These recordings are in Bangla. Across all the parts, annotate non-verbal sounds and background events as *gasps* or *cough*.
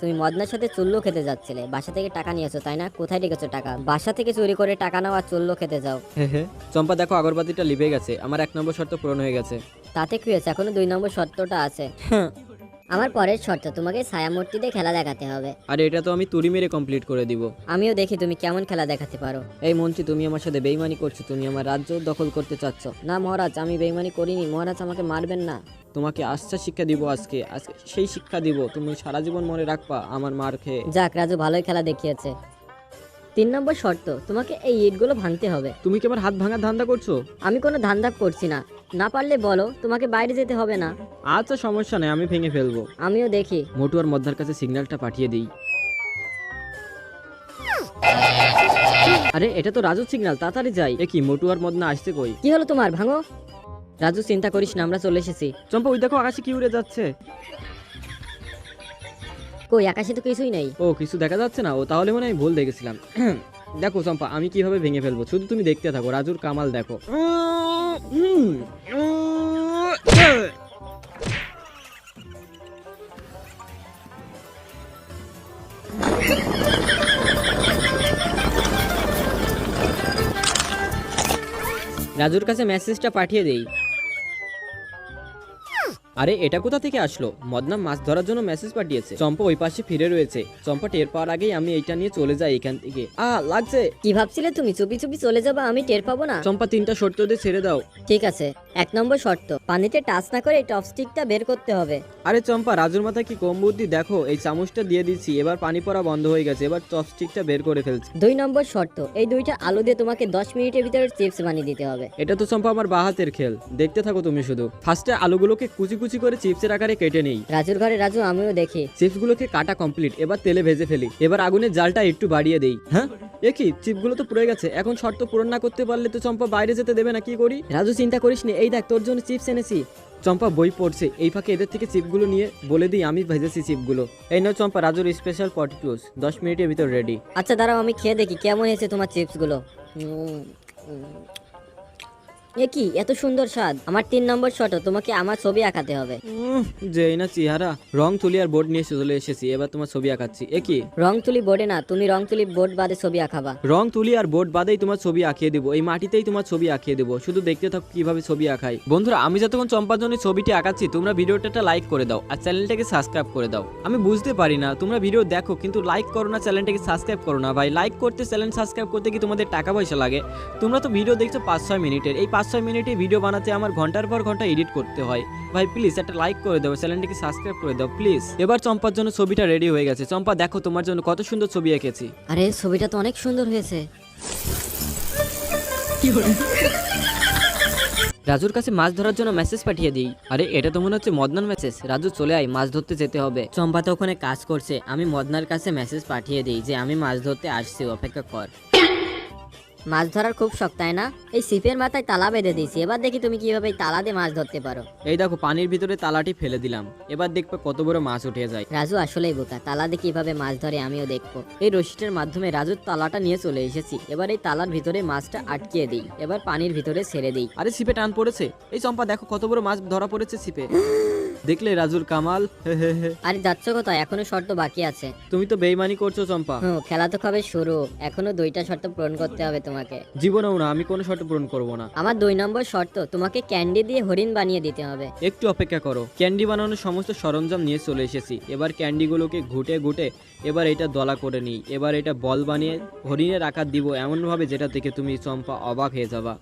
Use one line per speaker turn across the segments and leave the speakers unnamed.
তুমি মদনার সাথে চুল্লো খেতে যাচ্ছিলে। বাসা থেকে টাকা নিয়েছো তাই না? কোথায় রেখেছো টাকা? বাসা থেকে চুরি করে টাকা নাও আর চুল্লো খেতে যাও।
হে হে চম্পা দেখো আগরবাতিটা লিভে গেছে। আমার এক নম্বর শর্ত পূরণ হয়ে গেছে।
তাতে কি হয়েছে? এখনও দুই নম্বর শর্তটা আছে। আমার পরের শর্ত তোমাকে ছায়ামূর্তি দিয়ে খেলা দেখাতে হবে।
আর এটা তো আমি তুড়ি মেরে কমপ্লিট করে দিব।
আমিও দেখি তুমি কেমন খেলা দেখাতে পারো।
এই মন্ত্রী তুমি আমার সাথে বেইমানি করছ তুমি আমার রাজ্য দখল করতে চাচ্ছ।
না মহারাজ আমি বেইমানি করিনি। মহারাজ আমাকে মারবেন না।
তোমাকে আস্থা শিক্ষা দিব আজকে। আজকে সেই শিক্ষা দিব তুমি সারা জীবন মনে রাখবা আমার মার খেয়ে।
যাক রাজু ভালোই খেলা দেখিয়েছে। তিন নম্বর শর্ত তোমাকে এই ইটগুলো ভাঙতে হবে।
তুমি কি আমার হাত ভাঙার ধান্দা করছ?
আমি কোনো ধান্দা করছি না। না পারলে বলো তোমাকে বাইরে যেতে হবে না।
আচ্ছা সমস্যা নেই আমি ভেঙে ফেলব।
আমিও দেখি।
মোটু আর মদ্দার কাছে সিগন্যালটা পাঠিয়ে দিই। আরে এটা তো রাজুর সিগন্যাল তাড়াতাড়ি যাই। এ কি মোটু আর মদনা আসছে কই?
কি হলো তোমার ভাঙো? রাজু চিন্তা করিস না আমরা চলে এসেছি।
চম্পা ওই দেখো আকাশে কি উড়ে যাচ্ছে।
কই আকাশে তো কিছুই নেই?
ও কিছু দেখা যাচ্ছে না? ও তাহলে মনে আমি ভুল দেখেছিলাম। *clears throat* দেখো চম্পা আমি কীভাবে ভেঙে ফেলব? শুধু তুমি দেখতে থাকো রাজুর কামাল দেখো। রাজুর কাছে মেসেজটা পাঠিয়ে দেই। আরে এটা কোথা থেকে আসলো? মদনা মাছ ধরার জন্য মেসেজ পাঠিয়েছে। চম্পা ওই পাশে ফিরে রয়েছে। চম্পা টের পাওয়ার আগেই আমি এইটা নিয়ে চলে যাই এখান থেকে। আ লাগছে।
কি ভাবছিলে তুমি? চুপি চুপি চলে যাবে আমি টের পাবো না।
চম্পা তিনটা শর্ত দিয়ে ছেড়ে দাও।
ঠিক আছে এক নম্বর শর্ত পানিতে টাচ না করে এই টপস্টিকটা বের করতে হবে।
আরে চম্পা রাজুর মাথায় কি কম বুদ্ধি? দেখো এই চামচটা দিয়ে দিচ্ছি এবার পানি পড়া বন্ধ হয়ে গেছে এবার চপস্টিকটা বের করে ফেলছি।
দুই নম্বর শর্ত এই দুইটা আলু দিয়ে তোমাকে দশ মিনিটের ভিতরে চিপস বানিয়ে দিতে হবে।
এটা তো চম্পা আমার বাহাতের খেল। দেখতে থাকো তুমি শুধু। ফার্স্টে আলুগুলোকে কুচি কুচি করে চিপসের আকারে কেটে নেই।
রাজুর ঘরে রাজু আমিও দেখি।
চিপসগুলোকে কাটা কমপ্লিট এবার তেলে ভেজে ফেলি। এবার আগুনের জালটা একটু বাড়িয়ে দেই। হ্যাঁ? এ কি? চিপগুলো তো পুড়ে গেছে। এখন শর্ত পূরণ না করতে পারলে তো চম্পা বাইরে যেতে দেবে না কি করি? রাজু চিন্তা করিস নি। এই দেখ তোর জন্য চিপস এনেছি। চম্পা বই পড়ছে। এই ফাঁকে এদের থেকে চিপগুলো নিয়ে বলে দিই আমি ভেজেছি চিপগুলো এই নয় চম্পা রাজুর স্পেশাল পটেটোস দশ মিনিটের ভিতর রেডি
আচ্ছা দাঁড়াও আমি খেয়ে দেখি কেমন হয়েছে তোমার চিপসগুলো। এ কি? এত সুন্দর স্বাদ। আমার তিন নম্বর শর্ত তোমাকে আমার ছবি আঁকাতে হবে।
যে না চেহারা। রং তুলি আর বোর্ড নিয়ে চলে এসেছি এবার তোমার ছবি আঁকাচ্ছি। এ কি?
রং তুলি বোর্ডে না তুমি রং তুলি বোর্ড বাদে ছবি আঁকাবা।
রং তুলি আর বোর্ড বাদেই তোমার ছবি আঁকিয়ে দেবো। এই মাটিতেই তোমার ছবি আঁকিয়ে দেবো। শুধু দেখতে থাকো কীভাবে ছবি আঁকাই। বন্ধুরা আমি যতক্ষণ চম্পার জন্য ছবিটি আঁকাচ্ছি তোমরা ভিডিওটা একটা লাইক করে দাও আর চ্যানেলটাকে সাবস্ক্রাইব করে দাও। আমি বুঝতে পারি না তোমরা ভিডিও দেখো কিন্তু লাইক করো না চ্যানেলটাকে সাবস্ক্রাইব করো না। ভাই লাইক করতে চ্যানেল সাবস্ক্রাইব করতে কি তোমাদের টাকা পয়সা লাগে? তোমরা তো ভিডিও দেখছ পাঁচ ছয় মিনিটের। এই পাঁচ ছয় মিনিটে ভিডিও বানাতে আমার ঘণ্টার পর ঘণ্টা এডিট করতে হয়। ভাই প্লিজ একটা লাইক করে দাও চ্যানেলটিকে সাবস্ক্রাইব করে দাও প্লিজ এবার চম্পার জন্য ছবিটা রেডি হয়ে গেছে। চম্পা দেখো তোমার জন্য কত সুন্দর ছবি এঁকেছি।
আরে ছবিটা তো অনেক সুন্দর হয়েছে।
রাজুর কাছে মাছ ধরার জন্য মেসেজ পাঠিয়ে দিই। আরে এটা তো মনে হচ্ছে মদনার মেসেজ রাজু চলে আয় মাছ ধরতে যেতে হবে। চম্পা তো ওখানে কাজ করছে। আমি মদনার কাছে মেসেজ পাঠিয়ে দিই যে আমি মাছ ধরতে আসছি অপেক্ষা কর।
মাছ ধরার খুব শখ তাই না? এই সিপের মাথায় তালা বেঁধে দিয়েছি। এবার দেখি তুমি কীভাবে তালা দিয়ে মাছ ধরতে পারো।
এই দেখো পানির ভিতরে তালাটি ফেলে দিলাম। এবার দেখবে কত বড় মাছ উঠে যায়।
রাজু আসলেই বোকা। তালা দিয়ে কীভাবে মাছ ধরে আমিও দেখব। এই রশিটার মাধ্যমে রাজুর তালাটা নিয়ে চলে এসেছি। এবার এই তালার ভিতরে মাছটা আটকিয়ে দিই। এবার পানির ভিতরে ছেড়ে দিই।
আরে ছিপে টান পড়েছে। এই চম্পা দেখো কত বড় মাছ ধরা পড়েছে ছিপে *gasps* দেখলে রাজুর কামাল হে হে হে।
আরে যাচ্ছ কোথায়? এখনও শর্ত বাকি আছে।
তুমি তো বেইমানি করছ চম্পা।
হুম খেলা তো কবে শুরু। এখনও দুইটা শর্ত পূরণ করতে হবে তোমাকে।
জীবনেও না আমি কোনো শর্ত পূরণ করব না।
আমার দুই নম্বর শর্ত তোমাকে ক্যান্ডি দিয়ে হরিণ বানিয়ে দিতে হবে।
একটু অপেক্ষা করো। ক্যান্ডি বানানোর সমস্ত সরঞ্জাম নিয়ে চলে এসেছি। এবার ক্যান্ডিগুলোকে ঘুটে ঘুটে এবার এটা দলা করে নিই। এবার এটা বল বানিয়ে হরিণের আকার দিব এমনভাবে যেটা থেকে তুমি চম্পা অবাক হয়ে যাবা।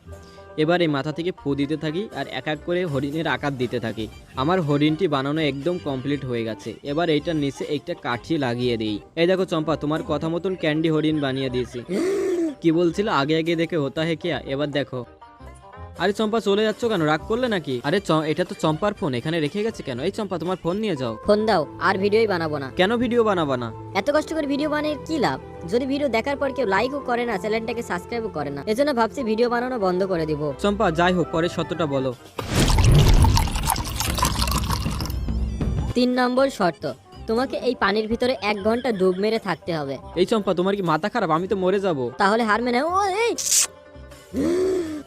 এবার এই মাথা থেকে ফু দিতে থাকি আর এক এক করে হরিণের আকার দিতে থাকি। আমার হরিণটি বানানো একদম কমপ্লিট হয়ে গেছে। এবার এইটার নিচে একটা কাঠি লাগিয়ে দিই। এই দেখো চম্পা তোমার কথা মতন ক্যান্ডি হরিণ বানিয়ে দিয়েছি। *gasps* কি বলছিল? আগে আগে দেখে হতা হে কিয়া? এবার দেখো। আরে চম্পা চলে যাচ্ছ কেন? রাগ করলে নাকি? আরে চ- এটা তো চম্পার ফোন এখানে রেখে গেছে কেন? এই চম্পা তোমার ফোন নিয়ে যাও।
ফোন দাও আর ভিডিওই বানাবো না।
কেন ভিডিও বানাবা না?
এত কষ্ট করে ভিডিও বানিয়ে কি লাভ? যদি ভিডিও দেখার পর কেউ লাইকও করে না চ্যানেলটাকে সাবস্ক্রাইবও করে না এজন্য ভাবছি ভিডিও বানানো বন্ধ করে দিব।
চম্পা যাই হোক পরে সত্যটা বলো।
তিন নম্বর শর্ত তোমাকে এই পানির ভিতরে এক ঘণ্টা ডুব মেরে থাকতে হবে।
এই চম্পা তোমার কি মাথা খারাপ? আমি তো মরে যাব।
তাহলে হার মেনে ও এই!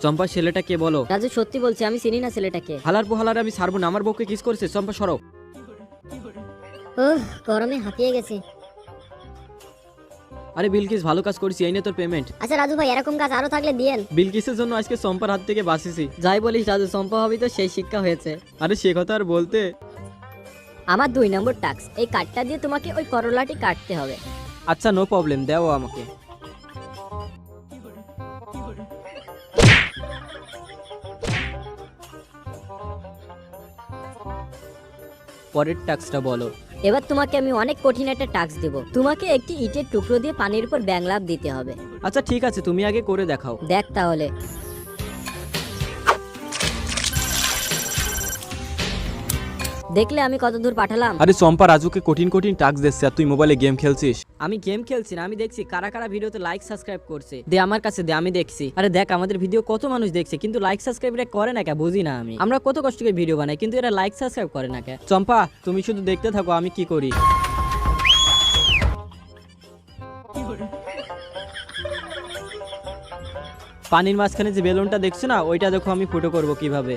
চম্পা ছেলেটাকে বলো।
রাজু সত্যি বলছি আমি চিনি না ছেলেটাকে।
হালার পোহালার আমি সারবো না আমার বউকে কিস করেছে চম্পা সরো।
ওহ গরমে হাঁপিয়ে গেছি।
আরে বিলকিস ভালো কাজ করেছি এই নে তোর পেমেন্ট
আচ্ছা রাজু ভাই এরকম কাজ আরও থাকলে দিয়েন।
বিলকিসের জন্য আজকে সম্পার হাত থেকে বাঁচিছি
যাই বলিস রাজু সম্পা হবি তো সেই শিক্ষা হয়েছে।
আরে সে কথা আর বলতে।
আমার দুই নম্বর টাস্ক এই কার্ডটা দিয়ে তোমাকে ওই করলাটি কাটতে হবে।
আচ্ছা নো প্রবলেম দেও আমাকে। পরের টাস্কটা বলো।
এবার তোমাকে আমি অনেক কঠিন একটা টাস্ক দেব। তোমাকে একটি ইটের টুকরো দিয়ে পানির উপর ব্যাংলাপ দিতে হবে।
আচ্ছা ঠিক আছে তুমি আগে করে দেখাও।
দেখ তাহলে। দেখলে আমি কত দূর পাঠালাম।
আরে চম্পা রাজুকে কঠিন কঠিন টাস্ক দিচ্ছে আর তুই মোবাইলে গেম খেলছিস।
আমি গেম খেলছি না আমি দেখছি কারা কারা ভিডিওতে লাইক সাবস্ক্রাইব করছে। দে আমার কাছে দে আমি দেখছি। আরে দেখ আমাদের ভিডিও কত মানুষ দেখছে কিন্তু লাইক সাবস্ক্রাইব এরা করে না কে বুঝি না আমি। আমরা কত কষ্ট করে ভিডিও বানাই কিন্তু এরা লাইক সাবস্ক্রাইব করে না কে।
চম্পা তুমি শুধু দেখতে থাকো আমি কি করি? পানির মাঝখানে যে বেলুনটা দেখছ না ওইটা দেখো আমি ফুটো করব কীভাবে।